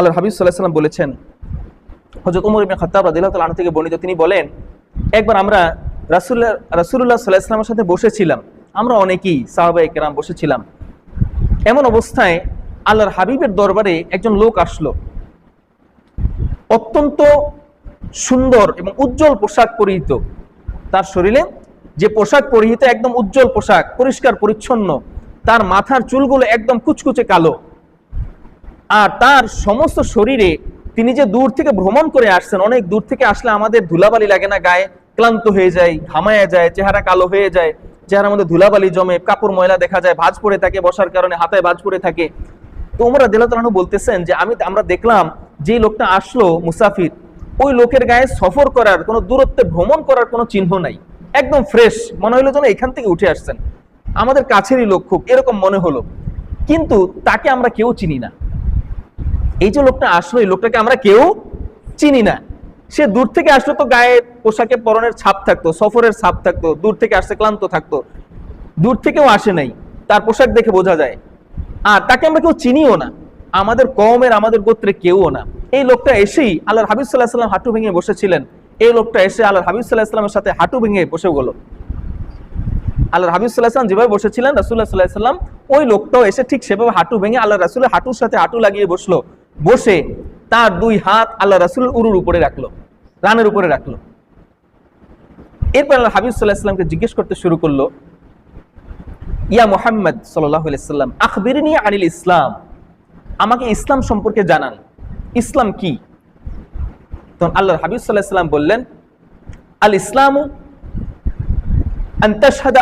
আল্লাহ হাবিব সাল্লাহ সাল্লাম বলেছেন হজরত উমর ইবনে খাত্তাব রাদিয়াল্লাহু তাআলা আনহু থেকে বর্ণিত, তিনি বলেন, একবার আমরা রাসূলুল্লাহ সাল্লাল্লাহু আলাইহি ওয়াসাল্লামের সাথে বসেছিলাম, আমরা অনেকেই সাহাবায়ে কেরাম বসেছিলাম। এমন অবস্থায় আল্লাহর হাবিবের দরবারে একজন লোক আসলো। অত্যন্ত সুন্দর এবং উজ্জ্বল পোশাক পরিহিত। তার শরীরে যে পোশাক পরিহিত, একদম উজ্জ্বল পোশাক, পরিষ্কার, পরিচ্ছন্ন, তার মাথার চুলগুলো একদম কুচকুচে কালো। আর তার সমস্ত শরীরে তিনি যে দূর থেকে ভ্রমণ করে আসছেন, অনেক দূর থেকে আসলে আমাদের ধুলাবালি লাগে না, গায়ে ক্লান্ত হয়ে যায়, ঘামায়া যায়, চেহারা কালো হয়ে যায়, চেহারার মধ্যে ধুলাবালি জমে, কাপড় ময়লা দেখা যায়, ভাজ পড়ে থাকে, বসার কারণে হাতায় ভাজ পড়ে থাকে। তো ওমরা দিলাতালানু বলতেছেন যে, আমি, আমরা দেখলাম যে লোকটা আসলো মুসাফির, ওই লোকের গায়ে সফর করার, কোনো দূরত্বে ভ্রমণ করার কোনো চিহ্ন নাই। একদম ফ্রেশ, মনে হলো যেন এখান থেকে উঠে আসছেন। আমাদের কাছেরই লোক খুব, এরকম মনে হলো। কিন্তু তাকে আমরা কেউ চিনি না। এই যে লোকটা আসলো, এই লোকটাকে আমরা কেউ চিনি না। সে দূর থেকে আসলো তো গায়ে পোশাকে পরনের ছাপ থাকতো, সফরের ছাপ থাকতো, দূর থেকে আসতে ক্লান্ত থাকতো। দূর থেকেও আসে নাই, তার পোশাক দেখে বোঝা যায়। আর তাকে আমরা কেউ চিনিও না, আমাদের কমের আমাদের গোত্রে কেউও না। এই লোকটা এসেই আল্লাহর হাবিব সাল্লাহ সাল্লাম হাঁটু ভেঙে বসেছিলেন। এই লোকটা এসে আল্লাহর হাবিব সাল্লাহ সাল্লামের সাথে হাঁটু ভেঙে বসে গেল। আল্লাহ হাবিব সাল্লাহ সাল্লাম যেভাবে বসেছিলেন রাসুল্লাহ সাল্লাহ সাল্লাম, ওই লোকটাও এসে ঠিক সেভাবে হাঁটু ভেঙে আল্লাহ রাসুলের হাঁটুর সাথে হাঁটু লাগিয়ে বসল। বসে তার দুই হাত আল্লাহ রাসুল উরুর উপরে রাখল, রানের উপরে রাখল। এরপর আল্লাহ হাবিব সাল্লাহ জিজ্ঞেস করতে শুরু করল, ইয়া মোহাম্মদ সাল্লাম, আখবিরিনী আনিল ইসলাম, আমাকে ইসলাম সম্পর্কে জানান। ইসলাম কি? তখন আল্লাহ হাবিব সাল্লাহ বললেন, আল ইসলাম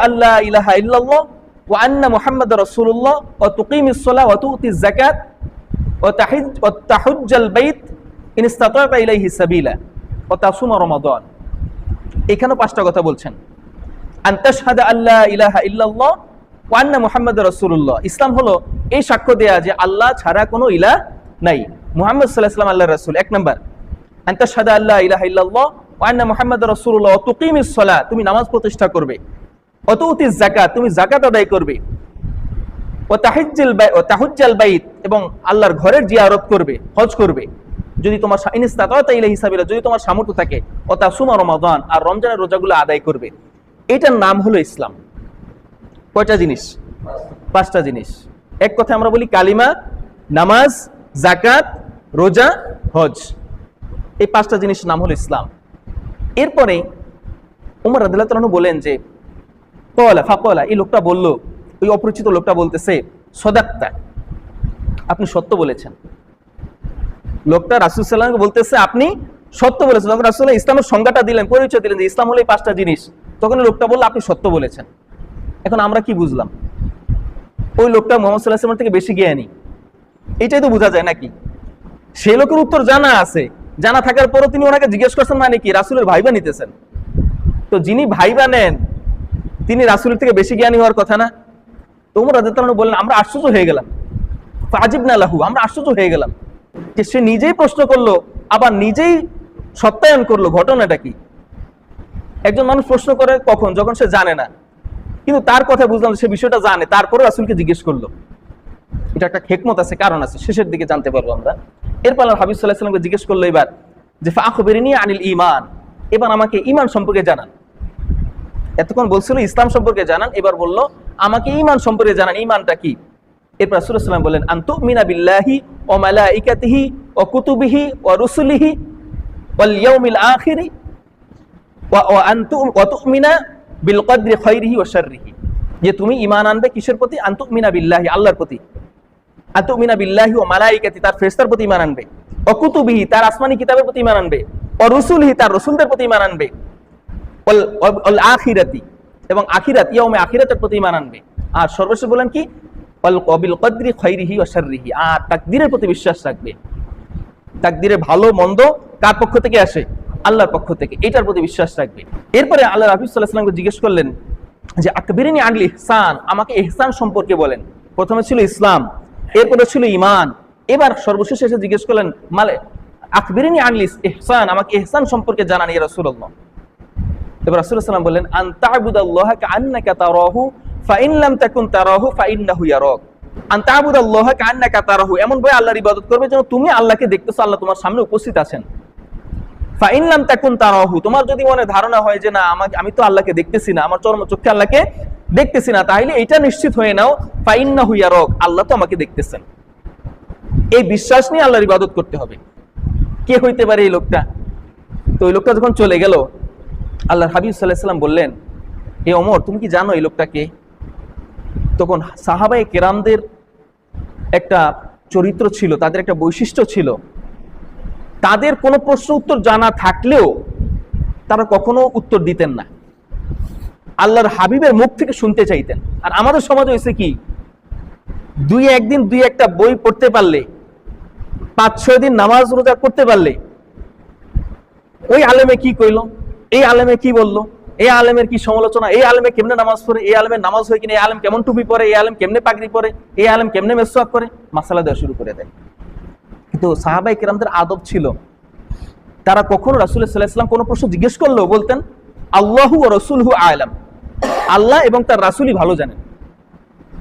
আল্লাহ ইলাহা ইল্লাল্লাহ ও আন্না মোহাম্মদ রসুল্লাহ ও তুকিম ইসলাম ও তুতি জাকাত ও পাঁচটা কথা বলছেন। ইসলাম হলো এই সাক্ষ্য দেয়া যে আল্লাহ ছাড়া কোনো ইলা নাই। মুহাম্মদ আল্লাহ রসুল। এক নম্বর। আল্লাহ রসুল্লাহ তুমি নামাজ প্রতিষ্ঠা করবে। অত উতি জাকাত তুমি জাকাত আদায় করবে। ও তাহিজ্জুল ও তাহুজ্জাল বাইত এবং আল্লাহর ঘরের জিয়ারত করবে, হজ করবে। যদি তোমার ইনিস্তাতা ইলা হিসাবিলা যদি তোমার সামর্থ্য থাকে, ও তা সুমা রমাদান আর রমজানের রোজাগুলো আদায় করবে। এটার নাম হলো ইসলাম। কয়টা জিনিস? পাঁচটা জিনিস। এক কথা আমরা বলি কালিমা, নামাজ জাকাত রোজা, হজ। এই পাঁচটা জিনিস নাম হলো ইসলাম। এরপরে উমর রাদিল্লাহ বলেন যে, কলা ফাকলা এই লোকটা বলল ওই অপরিচিত লোকটা বলতেছে সদাক্তা আপনি সত্য বলেছেন। লোকটা রাসুল সাল্লামকে বলতেছে, আপনি সত্য বলেছেন। তখন রাসুল্লাহ ইসলামের সংজ্ঞাটা দিলেন, পরিচয় দিলেন যে ইসলাম হলো এই পাঁচটা জিনিস তখন লোকটা বলল, আপনি সত্য বলেছেন। এখন আমরা কি বুঝলাম? ওই লোকটা মোহাম্মদ সাল্লাহ সাল্লাম থেকে বেশি জ্ঞানী। এটাই তো বোঝা যায় নাকি? সে লোকের উত্তর জানা আছে। জানা থাকার পরও তিনি ওনাকে জিজ্ঞেস করছেন মানে কি? রাসুলের ভাইবা নিতেছেন? তো যিনি ভাইবা নেন, তিনি রাসুলের থেকে বেশি জ্ঞানী হওয়ার কথা না? তোমরা রাজু বললেন, আমরা আশ্চর্য হয়ে গেলাম। ফাজিব না লাহু আমরা আশ্চর্য হয়ে গেলাম। যে সে নিজেই প্রশ্ন করল, আবার নিজেই সত্যায়ন করল, ঘটনাটা কি? একজন মানুষ প্রশ্ন করে কখন? যখন সে জানে না। কিন্তু তার কথা বুঝলাম সে বিষয়টা জানে, তারপরে রাসুলকে জিজ্ঞেস করল। এটা একটা খেকমত আছে, কারণ আছে, শেষের দিকে জানতে পারব আমরা। এরপর আল্লাহ হাবিব সাল্লাহ সাল্লামকে জিজ্ঞেস করল এবার যে ফাখবেরিনী আনিল ইমান এবার আমাকে ইমান সম্পর্কে জানান। এতক্ষণ বলছিল, ইসলাম সম্পর্কে জানান। এবার বলল আমাকে ইমান সম্পর্কে জানান ইমানটা কি? এরপর রাসূলুল্লাহ বললেন আনতু মিনা বিল্লাহি ও মালাইকাতিহি ও কুতুবিহি ও রুসুলিহি ওয়াল আখিরি ওয়া আনতু ওয়া তুমিনা বিল কদরি খাইরিহি ওয়া শাররিহি। যে তুমি ঈমান আনবে কিসের প্রতি? আনতু মিনা বিল্লাহি, আল্লাহর প্রতি। আনতু মিনা বিল্লাহি ও মালাইকাতি, তার ফেরেশতার প্রতি ঈমান আনবে। ও কুতুবিহি, তার আসমানি কিতাবের প্রতি ঈমান আনবে। ও রুসুলিহি, তার রাসূলদের প্রতি ঈমান আনবে। আখিরাতি এবং আখিরাত, ইয়াউমে আখিরাতের প্রতি ইমান আনবে। আর সর্বশেষ বলেন কি? কদ্রি খৈরিহি শাররিহি। আর তাকদিরের প্রতি বিশ্বাস রাখবে। ভালো, মন্দ কার পক্ষ থেকে আসে? আল্লাহর পক্ষ থেকে। এটার প্রতি বিশ্বাস রাখবে। এরপরে আল্লাহ জিজ্ঞেস করলেন যে, আকবিরিনী আনলি ইহসান? আমাকে ইহসান সম্পর্কে বলেন। প্রথমে ছিল ইসলাম, এরপরে ছিল ইমান এবার সর্বশেষে এসে জিজ্ঞেস করলেন, মালে, আকবিরিনী আনলি ইহসান? আমাকে ইহসান সম্পর্কে জানান ইয়া এবার রাসূলুল্লাহ সাল্লাম বললেন, আন তা'বুদাল্লাহা কাআন্নাকা তারাহু, ফাইন লাম তাকুন কাতারাহু এমন আল্লাহর ইবাদত করবে যেন তুমি আল্লাহকে দেখতেছো, আল্লাহ তোমার সামনে উপস্থিত আছেন। ফাইনলাম তাকুন তোমার যদি মনে ধারণা হয় যে না, আমাকে, আমি তো আল্লাহকে দেখতেছি না, আমার চরম চোখে আল্লাহকে দেখতেছি না তাহলে এটা নিশ্চিত হয়ে নাও ফাইন্না হুইয়া রক আল্লাহ তো আমাকে দেখতেছেন। এই বিশ্বাস নিয়ে আল্লাহর ইবাদত করতে হবে। কে হইতে পারে এই লোকটা? তো ওই লোকটা যখন চলে গেল আল্লাহ হাবিব সাল্লাহ সাল্লাম বললেন এ অমর তুমি কি জানো এই লোকটাকে? তখন সাহাবাই কেরামদের একটা চরিত্র ছিল, তাদের একটা বৈশিষ্ট্য ছিল। তাদের কোনো প্রশ্ন উত্তর জানা থাকলেও তারা কখনো উত্তর দিতেন না। আল্লাহর হাবিবের মুখ থেকে শুনতে চাইতেন। আর আমাদের সমাজ হয়েছে কি, দুই একদিন দুই একটা বই পড়তে পারলে, পাঁচ ছয় দিন নামাজ রোজা করতে পারলে, ওই আলেমে কি কইলো? এই আলেমে কি বলল? এই আলেমের কি সমালোচনা? এই আলেমে কেমনে নামাজ পড়ে? এই আলেমের নামাজ হয় কিনা? এই আলেম কেমন টুপি পরে? এই আলেম কেমনে পাগড়ি পরে? এই আলেম কেমনে মেসওয়াক করে? মাসালা দেওয়া শুরু করে দেয়। কিন্তু সাহাবাই কিরামদের আদব ছিল, তারা কখনো রাসুল সাল্লাহাম কোনো প্রশ্ন জিজ্ঞেস করলেও বলতেন, আল্লাহু ও রসুল হু আলাম। আল্লাহ এবং তার রাসুলই ভালো জানেন।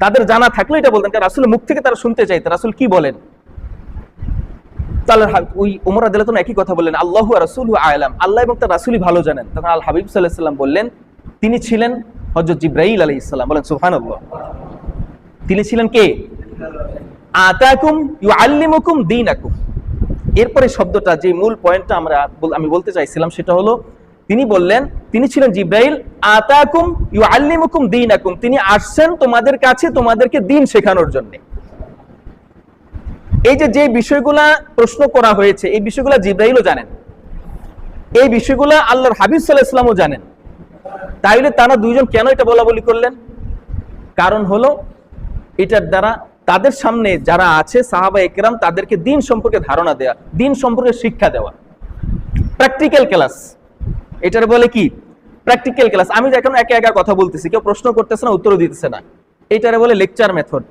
তাদের জানা থাকলে এটা বলতেন কারণ রাসুলের মুখ থেকে তারা শুনতে চাইতেন রাসুল কি বলেন? ওই আদালত একই কথা বললেন, আল্লাহু রাসুল আল্লাহ এবং তার রাসুলই ভালো জানেন। তখন আল হাবিব বললেন, তিনি ছিলেন হজরত আলাই ইসলাম বলেন তিনি ছিলেন কে? আতাকুম আল্লিমুকুম দিনাকুম। এরপরে শব্দটা, যে মূল পয়েন্টটা আমরা আমি বলতে চাইছিলাম, সেটা হলো, তিনি বললেন, তিনি ছিলেন জিব্রাইল, আতাকুম ইউ আল্লিমুকুম দিনাকুম। তিনি আসছেন তোমাদের কাছে, তোমাদেরকে দিন শেখানোর জন্য। এই যে যে বিষয়গুলা প্রশ্ন করা হয়েছে, এই বিষয়গুলা জিব্রাইলও জানেন। এই বিষয়গুলা আল্লাহর হাবিব সাল্লাহ জানেন। তাইলে তারা দুইজন কেন এটা বলা বলি করলেন? কারণ হলো, এটার দ্বারা তাদের সামনে যারা আছে, সাহাবা একরাম, তাদেরকে দিন সম্পর্কে ধারণা দেওয়া দিন সম্পর্কে শিক্ষা দেওয়া। প্র্যাকটিক্যাল ক্লাস এটার বলে কি? প্র্যাকটিক্যাল ক্লাস আমি এখন একা একা কথা বলতেছি, কেউ প্রশ্ন করতেছে না, উত্তরও দিতেছে না। এটারে বলে লেকচার মেথড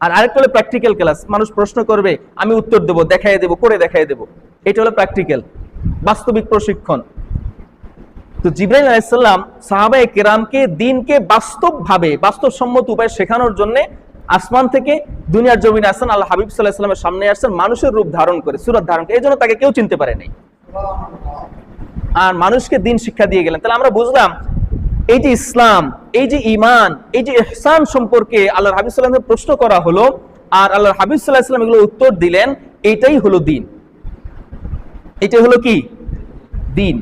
আর আরেকটা হলো প্র্যাকটিক্যাল ক্লাস মানুষ প্রশ্ন করবে, আমি উত্তর দেবো, দেখাই দেবো, করে দেখাই দেবো। এটা হলো প্র্যাকটিক্যাল বাস্তবিক প্রশিক্ষণ। তো জিব্রাইল আলাইসাল্লাম সাহাবায়ে কেরামকে, দিনকে বাস্তবভাবে, বাস্তবসম্মত উপায়ে শেখানোর জন্য আসমান থেকে দুনিয়ার জমিনে আসেন, আল্লাহ হাবিব সাল্লাহ সাল্লামের সামনে আসছেন মানুষের রূপ ধারণ করে, সুরত ধারণ করে। এই জন্য তাকে কেউ চিনতে পারে নাই। আর মানুষকে দিন শিক্ষা দিয়ে গেলেন। তাহলে আমরা বুঝলাম এই যে ইসলাম, এই যে ইমান এই যে ইহসান সম্পর্কে আল্লাহ হাবিব সাল্লামকে প্রশ্ন করা হলো আর আল্লাহ হাবিব সাল্লাহ ইসলাম এগুলো উত্তর দিলেন, এটাই হলো দিন। এটাই হলো কি? দিন।